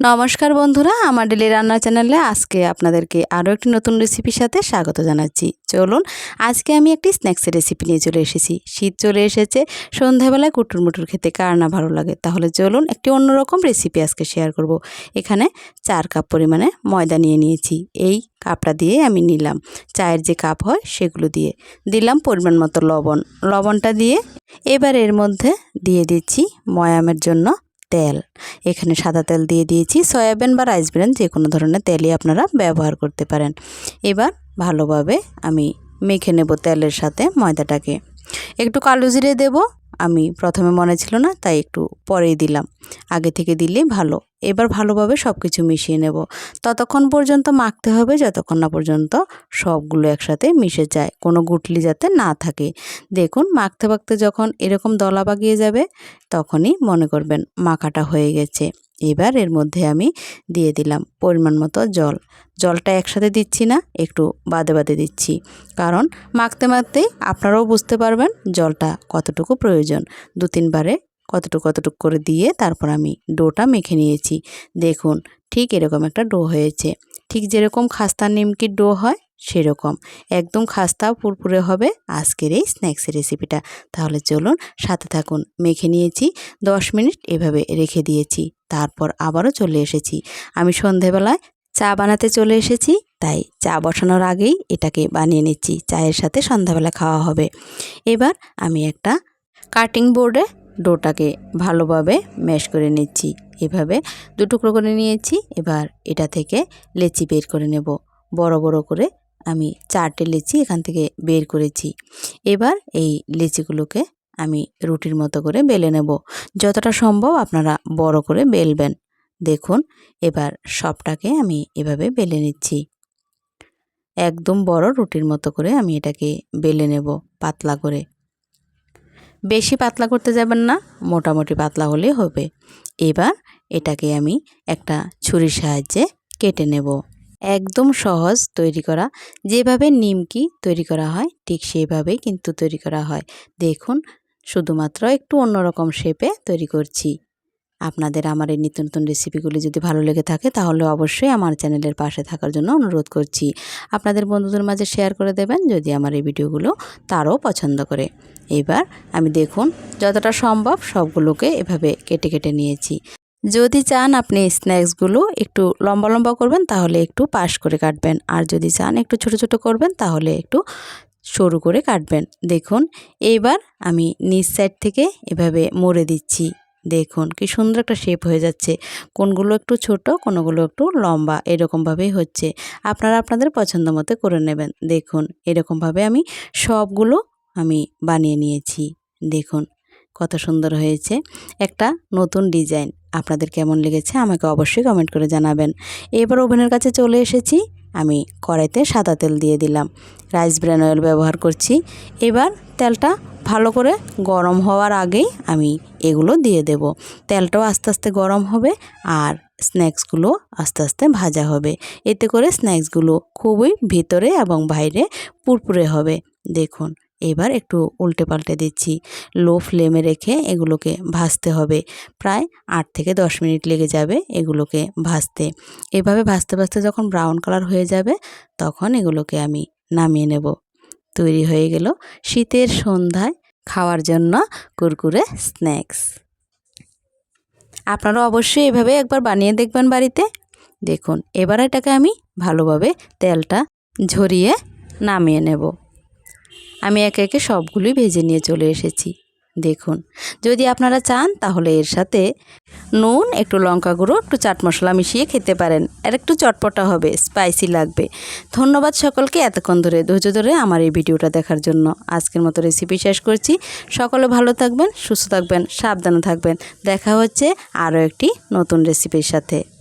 নমস্কার বন্ধুরা, আমার ডেলি রান্না চ্যানেলে আজকে আপনাদেরকে আরও একটি নতুন রেসিপির সাথে স্বাগত জানাচ্ছি। চলুন, আজকে আমি একটি স্ন্যাক্সের রেসিপি নিয়ে চলে এসেছি। শীত চলে এসেছে, সন্ধ্যাবেলায় কুটুর মুটুর খেতে কার না ভালো লাগে? তাহলে চলুন একটি অন্যরকম রেসিপি আজকে শেয়ার করব। এখানে চার কাপ পরিমাণে ময়দা নিয়ে নিয়েছি। এই কাপটা দিয়ে আমি নিলাম চায়ের যে কাপ হয় সেগুলো দিয়ে। দিলাম পরিমাণ মতো লবণ। লবণটা দিয়ে এবার এর মধ্যে দিয়ে দিচ্ছি ময়ামের জন্য তেল। এখানে সাদা তেল দিয়ে দিয়েছি। সয়াবিন বা রাইস ব্রেন যে কোনো ধরনের তেলই আপনারা ব্যবহার করতে পারেন। এবার ভালোভাবে আমি মেখে নেব তেলের সাথে ময়দাটাকে। একটু কালো জিরে দেবো। আমি প্রথমে মনে ছিল না, তাই একটু পরেই দিলাম। আগে থেকে দিলে ভালো। এবার ভালোভাবে সব কিছু মিশিয়ে নেব। ততক্ষণ পর্যন্ত মাখতে হবে, যতক্ষণ না পর্যন্ত সবগুলো একসাথে মিশে যায়, কোনো গুটলি যাতে না থাকে। দেখুন মাখতে মাখতে যখন এরকম দলা বাগিয়ে যাবে, তখনই মনে করবেন মাখাটা হয়ে গেছে। এবার এর মধ্যে আমি দিয়ে দিলাম পরিমাণ মতো জল। জলটা একসাথে দিচ্ছি না, একটু বাদে বাদে দিচ্ছি। কারণ মাখতে মাখতেই আপনারাও বুঝতে পারবেন জলটা কতটুকু প্রয়োজন। দু তিনবারে কতটুকু কতটুকু করে দিয়ে তারপর আমি ডোটা মেখে নিয়েছি। দেখুন, ঠিক এরকম একটা ডো হয়েছে। ঠিক যেরকম খাস্তা নিমকির ডো হয়, সেরকম। একদম খাস্তা পুরপুরে হবে আজকের এই স্ন্যাক্সের রেসিপিটা। তাহলে চলুন সাথে থাকুন। মেখে নিয়েছি, দশ মিনিট এভাবে রেখে দিয়েছি। তারপর আবারও চলে এসেছি। আমি সন্ধেবেলায় চা বানাতে চলে এসেছি, তাই চা বসানোর আগেই এটাকে বানিয়ে নিচ্ছি, চায়ের সাথে সন্ধ্যাবেলা খাওয়া হবে। এবার আমি একটা কাটিং বোর্ডে ডোটাকে ভালোভাবে ম্যাশ করে নিচ্ছি। এভাবে দু টুকরো করে নিয়েছি, এবার এটা থেকে লেচি বের করে নেব। বড় বড় করে আমি চারটে লেচি এখান থেকে বের করেছি। এবার এই লেচিগুলোকে আমি রুটির মতো করে বেলে নেব। যতটা সম্ভব আপনারা বড় করে বেলবেন। দেখুন, এবার সবটাকে আমি এভাবে বেলে নিচ্ছি। একদম বড় রুটির মতো করে আমি এটাকে বেলে নেব পাতলা করে। বেশি পাতলা করতে যাবেন না, মোটামুটি পাতলা হলেই হবে। এবার এটাকে আমি একটা ছুরির সাহায্যে কেটে নেব। একদম সহজ তৈরি করা। যেভাবে নিমকি তৈরি করা হয়, ঠিক সেইভাবেই কিন্তু তৈরি করা হয়। দেখুন শুধুমাত্র একটু অন্যরকম শেপে তৈরি করছি। আপনাদের আমার এই নিত্য নতুন রেসিপিগুলি যদি ভালো লেগে থাকে, তাহলে অবশ্যই আমার চ্যানেলের পাশে থাকার জন্য অনুরোধ করছি। আপনাদের বন্ধুদের মাঝে শেয়ার করে দেবেন যদি আমার এই ভিডিওগুলো তারও পছন্দ করে। এবার আমি দেখুন যতটা সম্ভব সবগুলোকে এভাবে কেটে কেটে নিয়েছি। যদি চান আপনি স্ন্যাক্সগুলো একটু লম্বা লম্বা করবেন, তাহলে একটু পাশ করে কাটবেন। আর যদি চান একটু ছোট ছোট করবেন, তাহলে একটু সরু করে কাটবেন। দেখুন, এইবার আমি নিচ সাইড থেকে এভাবে মরে দিচ্ছি। দেখুন, কি সুন্দর একটা শেপ হয়ে যাচ্ছে। কোনগুলো একটু ছোট, কোনগুলো একটু লম্বা, এরকমভাবেই হচ্ছে। আপনারা আপনাদের পছন্দ মতো করে নেবেন। দেখুন, এরকমভাবে আমি সবগুলো আমি বানিয়ে নিয়েছি। দেখুন কত সুন্দর হয়েছে। একটা নতুন ডিজাইন। আপনাদের কেমন লেগেছে আমাকে অবশ্যই কমেন্ট করে জানাবেন। এবার ওভেনের কাছে চলে এসেছি। আমি কড়াইতে সাদা তেল দিয়ে দিলাম। রাইস ব্র্যান অয়েল ব্যবহার করছি। এবার তেলটা ভালো করে গরম হওয়ার আগেই আমি এগুলো দিয়ে দেব। তেলটাও আস্তে আস্তে গরম হবে আর স্ন্যাক্সগুলো আস্তে আস্তে ভাজা হবে। এতে করে স্ন্যাক্সগুলো খুবই ভিতরে এবং বাইরে পুরপুরে হবে। দেখুন এবার একটু উল্টে পাল্টে দিচ্ছি। লো ফ্লেমে রেখে এগুলোকে ভাজতে হবে। প্রায় আট থেকে দশ মিনিট লেগে যাবে এগুলোকে ভাজতে। এভাবে ভাজতে ভাজতে যখন ব্রাউন কালার হয়ে যাবে, তখন এগুলোকে আমি নামিয়ে নেব। তৈরি হয়ে গেল শীতের সন্ধ্যায় খাওয়ার জন্য কুরকুরে স্ন্যাক্স। আপনারা অবশ্যই এভাবে একবার বানিয়ে দেখবেন বাড়িতে। দেখুন, এবার এটাকে আমি ভালোভাবে তেলটা ঝরিয়ে নামিয়ে নেব। আমি একে একে সবগুলোই ভেজে নিয়ে চলে এসেছি। দেখুন, যদি আপনারা চান, তাহলে এর সাথে নুন, একটু লঙ্কা গুঁড়ো, একটু চাট মশলা মিশিয়ে খেতে পারেন। আর একটু চটপটা হবে স্পাইসি লাগবে। ধন্যবাদ সকলকে এতক্ষণ ধরে, ধৈর্য ধরে আমার এই ভিডিওটা দেখার জন্য। আজকের মতো রেসিপি শেষ করছি। সকলে ভালো থাকবেন, সুস্থ থাকবেন, সাবধানে থাকবেন। দেখা হচ্ছে আরও একটি নতুন রেসিপির সাথে।